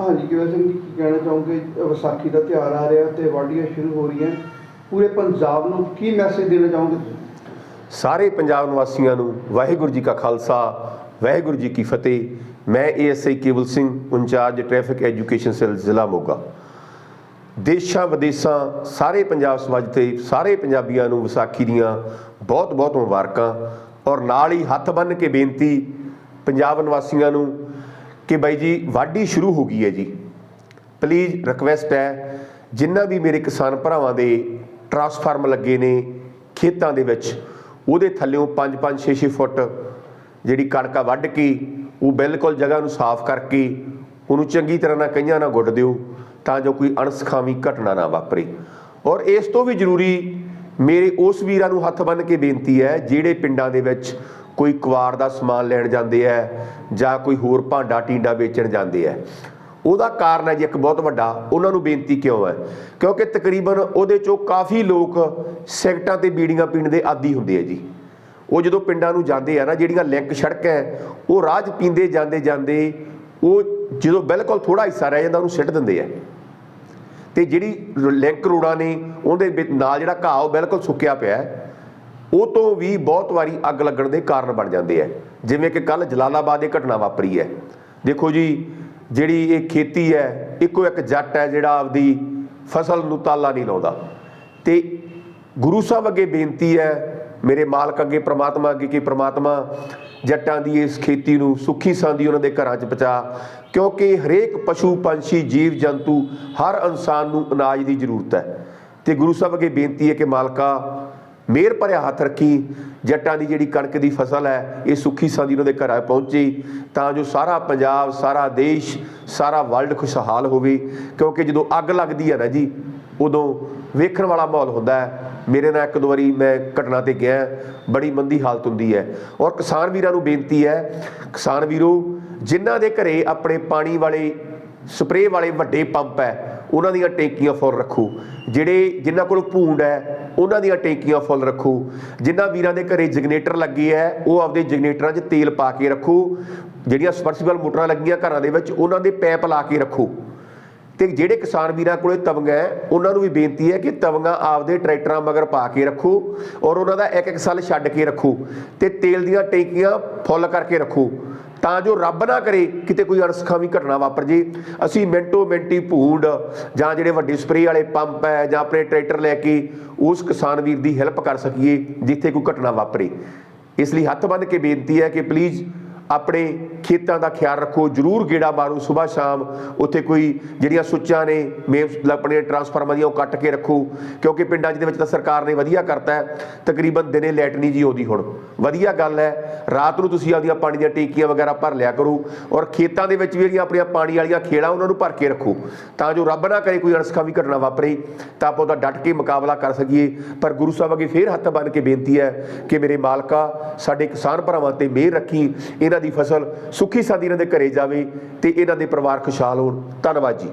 ਹਾਂਜੀ, ਕਿਵੇਂ ਸਿੰਘ ਜੀ ਕੀ ਕਹਿਣਾ ਚਾਹੋਗੇ? ਵਿਸਾਖੀ ਦਾ ਤਿਉਹਾਰ ਆ ਰਿਹਾ, ਤੇ ਵਾਢੀਆਂ ਸ਼ੁਰੂ ਹੋ ਰਹੀਆਂ। ਪੂਰੇ ਪੰਜਾਬ ਨੂੰ ਕੀ ਮੈਸੇਜ ਦੇਣਾ ਚਾਹੋਗੇ ਸਾਰੇ ਪੰਜਾਬ ਨਿਵਾਸੀਆਂ ਨੂੰ ਵਾਹਿਗੁਰੂ ਜੀ ਕਾ ਖਾਲਸਾ, ਵਾਹਿਗੁਰੂ ਜੀ ਕੀ ਫਤਿਹ। ਮੈਂ ASI Kewal Singh, in-charge traffic education cell, ਜ਼ਿਲ੍ਹਾ ਮੋਗਾ। ਦੇਸ਼ਾਂ, ਵਿਦੇਸ਼ਾਂ, ਸਾਰੇ ਪੰਜਾਬ ਸਮਾਜ ਤੇ ਸਾਰੇ ਪੰਜਾਬੀਆਂ ਨੂੰ ਵਿਸਾਖੀ ਦੀਆਂ ਬਹੁਤ ਬਹੁਤ ਮੁਬਾਰਕਾਂ। ਔਰ ਨਾਲ ਹੀ ਹੱਥ ਬੰਨ੍ਹ ਕੇ ਬੇਨਤੀ, ਪੰਜਾਬ ਨਿਵਾਸੀਆਂ ਨੂੰ ਕਿ ਬਾਈ ਜੀ, ਵਾਢੀ ਸ਼ੁਰੂ ਹੋ ਗਈ ਹੈ ਜੀ। ਪਲੀਜ਼ ਰਿਕਵੈਸਟ ਹੈ, ਜਿੰਨਾ ਵੀ ਮੇਰੇ ਕਿਸਾਨ ਭਰਾਵਾਂ ਦੇ ਟਰਾਂਸਫਾਰਮ ਲੱਗੇ ਨੇ ਖੇਤਾਂ ਦੇ ਵਿੱਚ, ਉਹਦੇ ਥੱਲਿਓਂ 5-5 6-6 ਫੁੱਟ ਜਿਹੜੀ ਕਣਕਾ ਵੱਢ ਕੇ, ਉਹ ਬਿਲਕੁਲ ਜਗ੍ਹਾ ਨੂੰ ਸਾਫ਼ ਕਰਕੇ, ਉਹਨੂੰ ਚੰਗੀ ਤਰ੍ਹਾਂ ਨਾਲ ਕਈਆਂ ਨਾਲ ਗੁੱਡ ਦਿਓ, ਤਾਂ ਜੋ ਕੋਈ ਅਣਸਖਾਵੀ ਘਟਨਾ ਨਾ ਵਾਪਰੇ। ਔਰ ਇਸ ਤੋਂ ਵੀ ਜ਼ਰੂਰੀ, ਮੇਰੇ ਉਸ ਵੀਰਾਂ ਨੂੰ ਹੱਥ ਬੰਨ੍ਹ ਕੇ ਬੇਨਤੀ ਹੈ, ਜਿਹੜੇ ਪਿੰਡਾਂ ਦੇ ਵਿੱਚ ਕੋਈ ਕੁਆਰ ਦਾ ਸਮਾਨ ਲੈਣ ਜਾਂਦੇ ਹੈ ਜਾਂ ਕੋਈ ਹੋਰ ਭਾਂਡਾ ਟੀਂਡਾ ਵੇਚਣ ਜਾਂਦੇ ਹੈ ਉਹਦਾ ਕਾਰਨ ਹੈ ਜੀ ਇੱਕ ਬਹੁਤ ਵੱਡਾ, ਉਹਨਾਂ ਨੂੰ ਬੇਨਤੀ ਕਿਉਂ ਹੈ? ਕਿਉਂਕਿ ਤਕਰੀਬਨ ਉਹਦੇ ਚੋਂ ਕਾਫੀ ਲੋਕ ਸਿਗਰਟਾਂ ਤੇ ਬੀੜੀਆਂ ਪੀਣ ਦੇ ਆਦੀ ਹੁੰਦੇ ਆ ਜੀ। ਉਹ ਜਦੋਂ ਪਿੰਡਾਂ ਨੂੰ ਜਾਂਦੇ ਆ ਨਾ, ਜਿਹੜੀਆਂ ਲਿੰਕ ਸੜਕਾਂ ਹੈ ਉਹ ਰਾਹ 'ਚ ਪੀਂਦੇ ਜਾਂਦੇ ਜਾਂਦੇ ਉਹ ਜਦੋਂ ਬਿਲਕੁਲ ਥੋੜਾ ਹਿੱਸਾ ਰਹਿ ਜਾਂਦਾ, ਉਹਨੂੰ ਸਿੱਟ ਦਿੰਦੇ ਆ ਤੇ ਜਿਹੜੀ ਲਿੰਕ ਰੋੜਾਂ ਨੇ, ਉਹਦੇ ਵਿੱਚ ਨਾਲ ਜਿਹੜਾ ਘਾਹ, ਉਹ ਬਿਲਕੁਲ ਸੁੱਕਿਆ ਪਿਆ ਹੈ ਉਹ ਤੋਂ ਵੀ ਬਹੁਤ ਵਾਰੀ ਅੱਗ ਲੱਗਣ ਦੇ ਕਾਰਨ ਬਣ ਜਾਂਦੇ ਆ। ਜਿਵੇਂ ਕਿ ਕੱਲ ਜਲਾਲਾਬਾਦ ਇਹ ਘਟਨਾ ਵਾਪਰੀ ਹੈ। ਦੇਖੋ ਜੀ, ਜਿਹੜੀ ਇਹ ਖੇਤੀ ਹੈ, ਇੱਕੋ ਇੱਕ ਜੱਟ ਹੈ ਜਿਹੜਾ ਆਪਦੀ ਫਸਲ ਨੂੰ ਤਾਲਾ ਨਹੀਂ ਲਾਉਂਦਾ। ਤੇ ਗੁਰੂ ਸਾਹਿਬ ਅੱਗੇ ਬੇਨਤੀ ਹੈ, ਮੇਰੇ ਮਾਲਕ ਅੱਗੇ, ਪ੍ਰਮਾਤਮਾ ਅੱਗੇ ਕਿ ਪ੍ਰਮਾਤਮਾ ਜੱਟਾਂ ਦੀ ਇਸ ਖੇਤੀ ਨੂੰ, ਸੁੱਖੀ ਸਾਂਦੀ ਉਹਨਾਂ ਦੇ ਘਰਾਂ 'ਚ ਪਹੁੰਚਾ। ਕਿਉਂਕਿ ਹਰੇਕ ਪਸ਼ੂ, ਪੰਛੀ, ਜੀਵ, ਜੰਤੂ ਹਰ ਇਨਸਾਨ ਨੂੰ ਅਨਾਜ ਦੀ ਜ਼ਰੂਰਤ ਹੈ। ਤੇ ਗੁਰੂ ਸਾਹਿਬ ਅੱਗੇ ਬੇਨਤੀ ਹੈ ਕਿ ਮਾਲਕਾ ਮਿਹਰ ਭਰਿਆ ਹੱਥ ਰੱਖੀ, ਜੱਟਾਂ ਦੀ ਜਿਹੜੀ ਕਣਕ ਦੀ ਫਸਲ ਹੈ, ਇਹ ਸੁੱਖੀ ਸਾਂਦੀ ਉਹਨਾਂ ਦੇ ਘਰਾਂ ਪਹੁੰਚੇ, ਤਾਂ ਜੋ ਸਾਰਾ ਪੰਜਾਬ, ਸਾਰਾ ਦੇਸ਼, ਸਾਰਾ ਵਰਲਡ ਖੁਸ਼ਹਾਲ ਹੋਵੇ। ਕਿਉਂਕਿ ਜਦੋਂ ਅੱਗ ਲੱਗਦੀ ਹੈ ਨਾ ਜੀ, ਉਦੋਂ ਵੇਖਣ ਵਾਲਾ ਮਾਹੌਲ ਹੁੰਦਾ ਹੈ। ਮੇਰੇ ਨਾਲ ਇੱਕ ਦੋ ਵਾਰੀ ਮੈਂ ਘਟਨਾ ਤੇ ਗਿਆ, ਬੜੀ ਮੰਦੀ ਹਾਲਤ ਹੁੰਦੀ ਹੈ। ਔਰ ਕਿਸਾਨ ਵੀਰਾਂ ਨੂੰ ਬੇਨਤੀ ਹੈ, ਕਿਸਾਨ ਵੀਰੋ, ਜਿਨ੍ਹਾਂ ਦੇ ਘਰੇ ਆਪਣੇ ਪਾਣੀ ਵਾਲੇ, ਸਪਰੇਅ ਵਾਲੇ ਵੱਡੇ ਪੰਪ ਹੈ ਉਹਨਾਂ ਦੀਆਂ ਟੈਂਕੀਆਂ ਫੁੱਲ ਰੱਖੋ। ਜਿਹੜੇ ਜਿਨ੍ਹਾਂ ਕੋਲ ਭੂੰਡ ਹੈ, ਉਹਨਾਂ ਦੀਆਂ ਟੈਂਕੀਆਂ ਫੁੱਲ ਰੱਖੋ। ਜਿਨ੍ਹਾਂ ਵੀਰਾਂ ਦੇ ਘਰੇ ਜਨਰੇਟਰ ਲੱਗੇ ਹੈ, ਉਹ ਆਪਦੇ ਜਨਰੇਟਰਾਂ 'ਚ ਤੇਲ ਪਾ ਕੇ ਰੱਖੋ। ਜਿਹੜੀਆਂ ਸਬਮਰਸੀਬਲ ਮੋਟਰਾਂ ਲੱਗੀਆਂ ਘਰਾਂ ਦੇ ਵਿੱਚ, ਉਹਨਾਂ ਦੇ ਪੈਪ ਲਾ ਕੇ ਰੱਖੋ। ਤੇ ਜਿਹੜੇ ਕਿਸਾਨ ਵੀਰਾਂ ਕੋਲੇ ਤਵੰਗਾ ਹੈ, ਉਹਨਾਂ ਨੂੰ ਵੀ ਬੇਨਤੀ ਹੈ ਕਿ ਤਵੰਗਾ ਆਪਦੇ ਟਰੈਕਟਰਾਂ ਮਗਰ ਪਾ ਕੇ ਰੱਖੋ ਔਰ ਉਹਨਾਂ ਦਾ ਇੱਕ ਇੱਕ ਸਾਲ ਛੱਡ ਕੇ ਰੱਖੋ। ਤੇ ਤੇਲ ਦੀਆਂ ਟੈਂਕੀਆਂ ਫੁੱਲ ਕਰਕੇ ਰੱਖੋ। ਤਾਂ ਜੋ ਰੱਬ ਨਾ ਕਰੇ ਕਿਤੇ ਕੋਈ ਅਣਸਖਾਵੀ ਘਟਨਾ ਵਾਪਰ ਜੇ। ਅਸੀਂ ਮਿੰਟੋ ਮਿੰਟੀ ਭੂੰਡ ਜਾਂ ਜਿਹੜੇ ਵੱਡੇ ਸਪਰੇਅ ਵਾਲੇ ਪੰਪ ਹੈ ਜਾਂ ਆਪਣੇ ਟਰੈਕਟਰ ਲੈ ਕੇ ਉਸ ਕਿਸਾਨ ਵੀਰ ਦੀ ਹੈਲਪ ਕਰ ਸਕੀਏ, ਜਿੱਥੇ ਕੋਈ ਘਟਨਾ ਵਾਪਰੇ। ਇਸ ਲਈ ਹੱਥ ਬੰਨ੍ਹ ਕੇ ਬੇਨਤੀ ਹੈ ਕਿ ਪਲੀਜ਼ ਆਪਣੇ ਖੇਤਾਂ ਦਾ ਖਿਆਲ ਰੱਖੋ, ਜਰੂਰ ਗੇੜਾ ਮਾਰੋ ਸਵੇਰ ਸ਼ਾਮ। ਉੱਥੇ ਕੋਈ ਜਿਹੜੀਆਂ ਸੁੱਚਾਂ ਨੇ ਮੇਮ ਆਪਣੇ ਟਰਾਂਸਫਾਰਮਰ ਦੀਆਂ ਉਹ ਕੱਟ ਕੇ ਰੱਖੋ। ਕਿਉਂਕਿ ਪਿੰਡਾਂ 'ਚ ਦੇ ਵਿੱਚ ਤਾਂ ਸਰਕਾਰ ਨੇ ਵਧੀਆ ਕਰਤਾ ਹੈ, ਤਕਰੀਬਨ ਦਿਨੇ ਲਾਈਟ ਨਹੀਂ ਜੀ ਆਉਂਦੀ ਹੁਣ। ਵਧੀਆ ਗੱਲ ਹੈ, ਰਾਤ ਨੂੰ ਤੁਸੀਂ ਆਪਦੀਆਂ ਪਾਣੀ ਦੀਆਂ ਟੇਕੀਆਂ ਵਗੈਰਾ ਭਰ ਲਿਆ ਕਰੋ ਔਰ ਖੇਤਾਂ ਦੇ ਵਿੱਚ ਵੀ ਜਿਹੜੀਆਂ ਆਪਣੀਆਂ ਪਾਣੀ ਵਾਲੀਆਂ ਖੇੜਾਂ ਉਹਨਾਂ ਨੂੰ ਭਰ ਕੇ ਰੱਖੋ। ਤਾਂ ਜੋ ਰੱਬ ਨਾ ਕਰੇ ਕੋਈ ਅਣਸਖਾਵੀ ਘਟਨਾ ਵਾਪਰੇ, ਤਾਂ ਆਪਾਂ ਉਹਦਾ ਡਟ ਕੇ ਮੁਕਾਬਲਾ ਕਰ ਸਕੀਏ। ਪਰ ਗੁਰੂ ਸਾਹਿਬ ਅੱਗੇ ਫੇਰ ਹੱਥ ਬੰਨ੍ਹ ਕੇ ਬੇਨਤੀ ਹੈ ਕਿ ਮੇਰੇ ਮਾਲਕਾ, ਸਾਡੇ ਕਿਸਾਨ ਭਰਾਵਾਂ ਤੇ ਮਿਹਰ ਰੱਖੀ, ਇਹਨਾਂ ਇਹਨਾਂ ਦੀ ਫਸਲ ਸੁੱਖੀ ਸਾਦੀ ਇਹਨਾਂ ਦੇ ਘਰੇ ਜਾਵੇ ਤੇ ਇਹਨਾਂ ਦੇ ਪਰਿਵਾਰ ਖੁਸ਼ਹਾਲ ਹੋਣ। ਧੰਨਵਾਦ ਜੀ।